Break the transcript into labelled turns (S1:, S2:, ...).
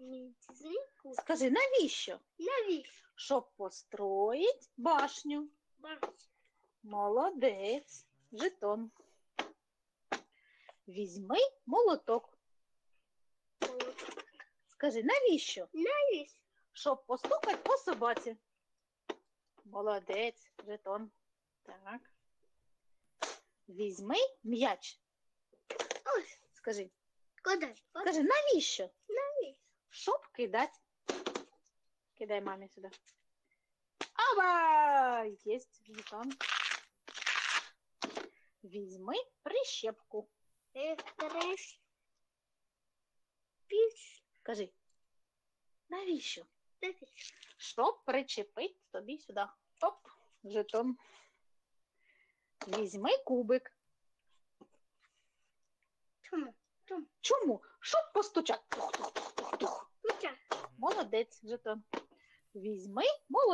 S1: Знику.
S2: Скажи, навіщо?
S1: Навіщо?
S2: Щоб построїть башню.
S1: Бачиш.
S2: Молодець. Жетон. Візьми молоток. Скажи, навіщо?
S1: Навіщо?
S2: Щоб постукати по собаці. Молодець, жетон. Так. Візьми м'яч. Скажи,
S1: Куди?
S2: скажи, навіщо? Щоб кидати. Кидай мамі сюди. Ава! Єсть жетон. Візьми прищепку.
S1: Ти треш.
S2: Кажи. Навіщо?
S1: Навіщо?
S2: Щоб причепити тобі сюди. Оп, жетон. Візьми кубик.
S1: Чому? Чому?
S2: Чому? Щоб постучати. Тух-тух-тух-тух. Молодець, жетон. Візьми молоток.